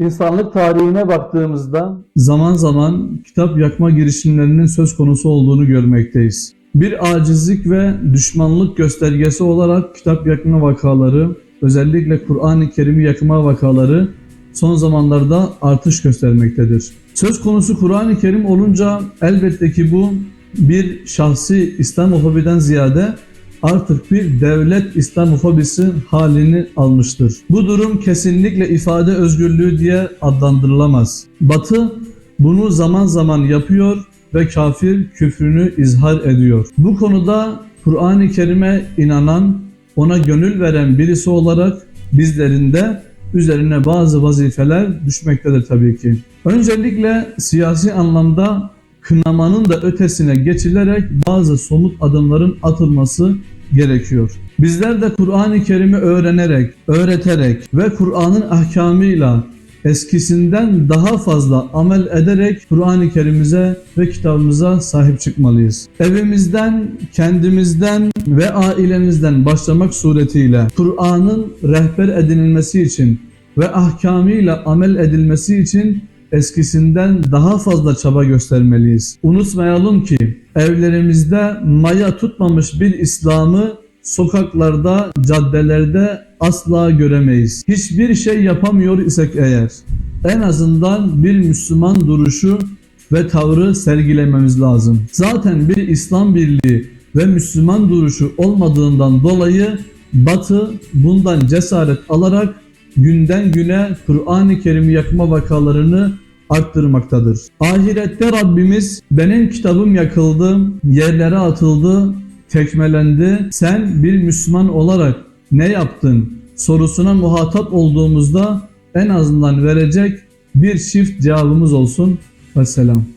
İnsanlık tarihine baktığımızda zaman zaman kitap yakma girişimlerinin söz konusu olduğunu görmekteyiz. Bir acizlik ve düşmanlık göstergesi olarak kitap yakma vakaları, özellikle Kur'an-ı Kerim'i yakma vakaları son zamanlarda artış göstermektedir. Söz konusu Kur'an-ı Kerim olunca elbette ki bu bir şahsi İslamofobiden ziyade artık bir devlet İslamofobisi halini almıştır. Bu durum kesinlikle ifade özgürlüğü diye adlandırılamaz. Batı bunu zaman zaman yapıyor ve kafir küfrünü izhar ediyor. Bu konuda Kur'an-ı Kerim'e inanan, ona gönül veren birisi olarak bizlerin de üzerine bazı vazifeler düşmektedir tabii ki. Öncelikle siyasi anlamda kınamanın da ötesine geçilerek bazı somut adımların atılması gerekiyor. Bizler de Kur'an-ı Kerim'i öğrenerek, öğreterek ve Kur'an'ın ahkamıyla eskisinden daha fazla amel ederek Kur'an-ı Kerim'imize ve kitabımıza sahip çıkmalıyız. Evimizden, kendimizden ve ailemizden başlamak suretiyle Kur'an'ın rehber edinilmesi için ve ahkamıyla amel edilmesi için eskisinden daha fazla çaba göstermeliyiz. Unutmayalım ki evlerimizde maya tutmamış bir İslam'ı sokaklarda, caddelerde asla göremeyiz. Hiçbir şey yapamıyor isek eğer en azından bir Müslüman duruşu ve tavrı sergilememiz lazım. Zaten bir İslam birliği ve Müslüman duruşu olmadığından dolayı Batı bundan cesaret alarak günden güne Kur'an-ı Kerim'i yakma vakalarını arttırmaktadır. Ahirette Rabbimiz benim kitabım yakıldı, yerlere atıldı, tekmelendi. Sen bir Müslüman olarak ne yaptın sorusuna muhatap olduğumuzda en azından verecek bir çift cevabımız olsun. Vesselam.